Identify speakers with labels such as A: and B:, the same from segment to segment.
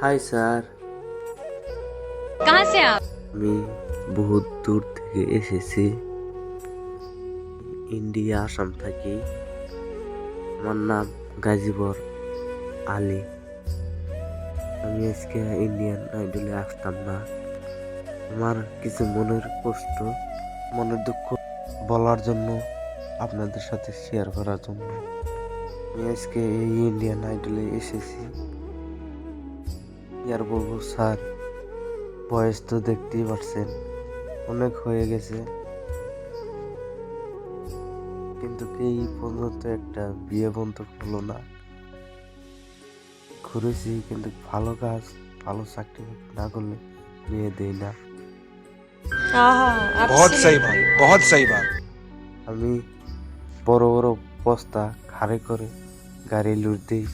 A: Hi sir
B: কাহাঁ up
A: আমি বহুত দূর থেকে এসেছি। ইন্ডিয়া আসাম থাকি। আমার নাম গাজীবর আলী। আমি আজকে ইন্ডিয়ান আইডলে আসতাম না। আমার কিছু মনের কষ্ট মনের দুঃখ বলার জন্য আপনাদের সাথে শেয়ার করার জন্য। আমি আজকে এই ইন্ডিয়ান আইডলে এসেছি। কি আর বলব স্যার? বয়স তো দেখতেই পারছেন। অনেক হয়ে গেছে। কিন্তু এই পর্যন্ত একটা বিয়ে বন্ধ হলো না? ঘুরেছি কিন্তু ভালো কাজ ভালো চাকরি না করলে বিয়ে দেই না। আমি বড় বড় বস্তা খাড়ে করে গাড়ি লুট দিই।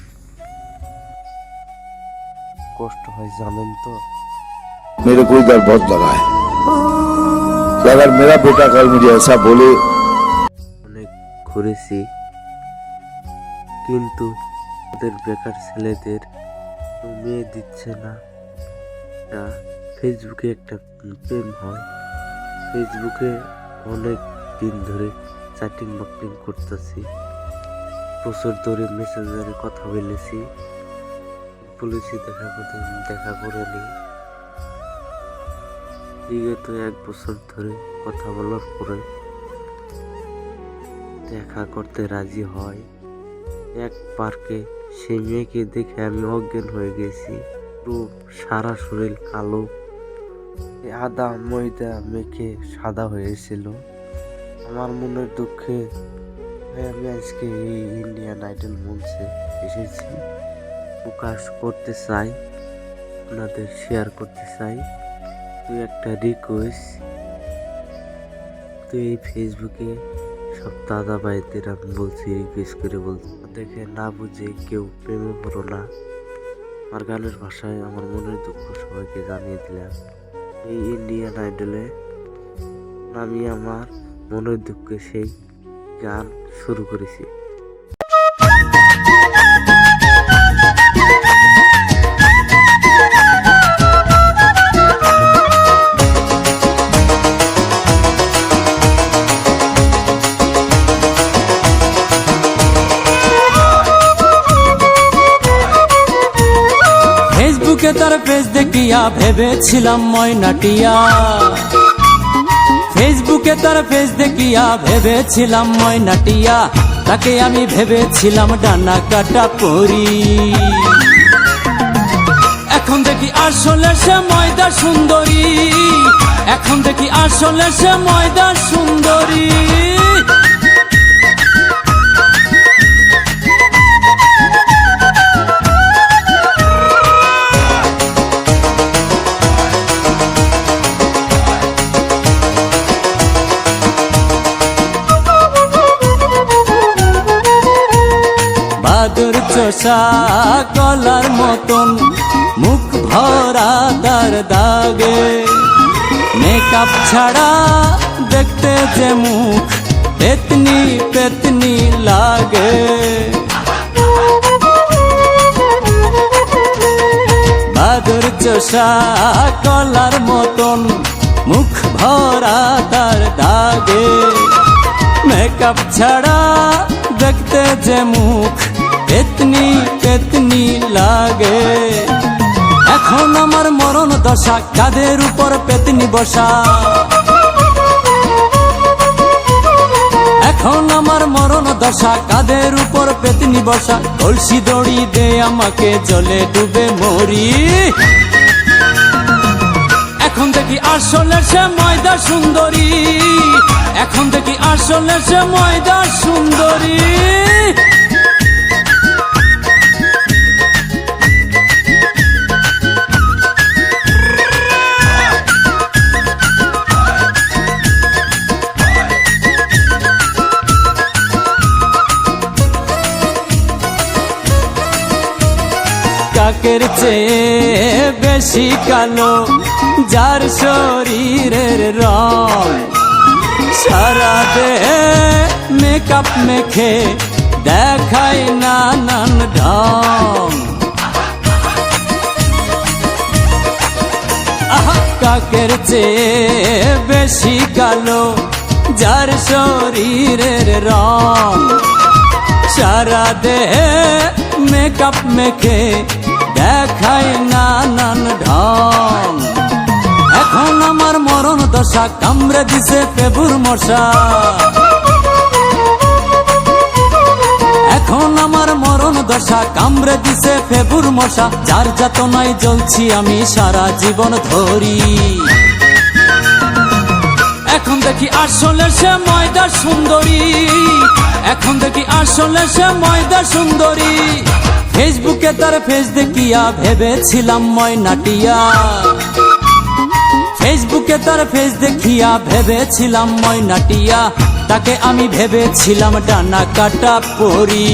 A: কষ্ট হয় জানেন তো
C: मेरे को इधर बहुत लगा है कि अगर मेरा बेटा कल मुझे ऐसा बोले
A: অনেক ঘুরেছি কিন্তু ওদের বেকার ছেলেদের কেউ মেয়ে দিচ্ছে না তা ফেসবুকে একটা প্রেম হয় ফেসবুকে অনেক দিন ধরে চ্যাটিং বাটিং করতেছি বছর ধরে মেসেঞ্জারে কথা বলেছি বলেছি দেখা করতে, দেখা করে নি বিগত এক বছর ধরে কথা বলার পরে দেখা করতে রাজি হয়। এক পার্কে সেই মেয়েকে দেখে আমি অজ্ঞান হয়ে গেছি। পুরো সারা শরীর কালো। আদা ময়দা মেখে সাদা হয়েছিল। আমার মনের দুঃখে আমি আজকে এই ইন্ডিয়ান আইডল মঞ্চে এসেছি। প্রকাশ করতে চাই, আপনাদের শেয়ার করতে চাই তুই একটা রিকোয়েস্ট তুই এই ফেসবুকে সব দাদা ভাইদের আমি বলছি রিকোয়েস্ট করে বলছি দেখে না বুঝে কেউ প্রেমে পড়ো না। আমার গানের ভাষায় আমার মনের দুঃখ সবাইকে জানিয়ে দিলাম। এই ইন্ডিয়ান আইডলে আমি আমার মনের দুঃখে সেই গান শুরু করেছি।
D: তার পেজ দেখিয়া ভেবেছিলাম ময়নাটিয়া। ফেসবুকে তার পেজ দেখিয়া ভেবেছিলাম ময়নাটিয়া। তাকে আমি ভেবেছিলাম ডানা কাটা পরি। এখন দেখি আসলে সে ময়দা সুন্দরী। এখন দেখি আসলে সে ময়দা সুন্দরী। বাদুর চোষা কলার মতন, মুখ ভরা তার দাগে। মেকআপ ছাড়া দেখতে যে মুখ, পেতনি পেতনি লাগে। বাদুর চোষা কলার মতন, মুখ ভরা তার দাগে। মেকআপ ছাড়া দেখতে যে মুখ পেতনি পেতনি লাগে। এখন আমার মরণ দশা কাদের উপর পেতনি বসা? এখন আমার মরণ দশা কাদের উপর পেতনি বসা? কলসি দড়ি দে আমাকে, জলে ডুবে মরি। এখন দেখি আসলে সে ময়দা সুন্দরী। এখন দেখি আসলে সে ময়দা সুন্দরী। কাকের চেয়ে বেশি কালো যার শরীরের রং সারা দেহে মেকআপ মেখে দেখায় নানান ঢং কাকের চেয়ে বেশি কালো, যার শরীরের রং সারা দেহে মেকআপ মেখে দেখায় নানান ঢং। এখন আমার মরণ দশা কামড়ে দিছে পেবুর মশা। এখন আমার মরণ দশা কামড়ে দিছে ফেবুর মশা। যার যাতনায় জ্বলছি আমি সারা জীবন ধরি। এখন দেখি আসলে সে ময়দা সুন্দরী। এখন দেখি আসলে সে ময়দা সুন্দরী। ফেসবুকে তার ফেস দেখিয়া ভেবেছিলাম ময়নাটিয়া। ফেসবুকে তার ফেস দেখিয়া ভেবেছিলাম ময়নাটিয়া। তাকে আমি ভেবেছিলাম ডানা কাটা পরি।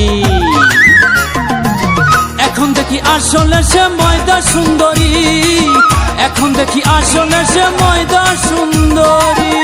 D: এখন দেখি আসলে সে ময়দা সুন্দরী। এখন দেখি আসলে সে ময়দা সুন্দরী।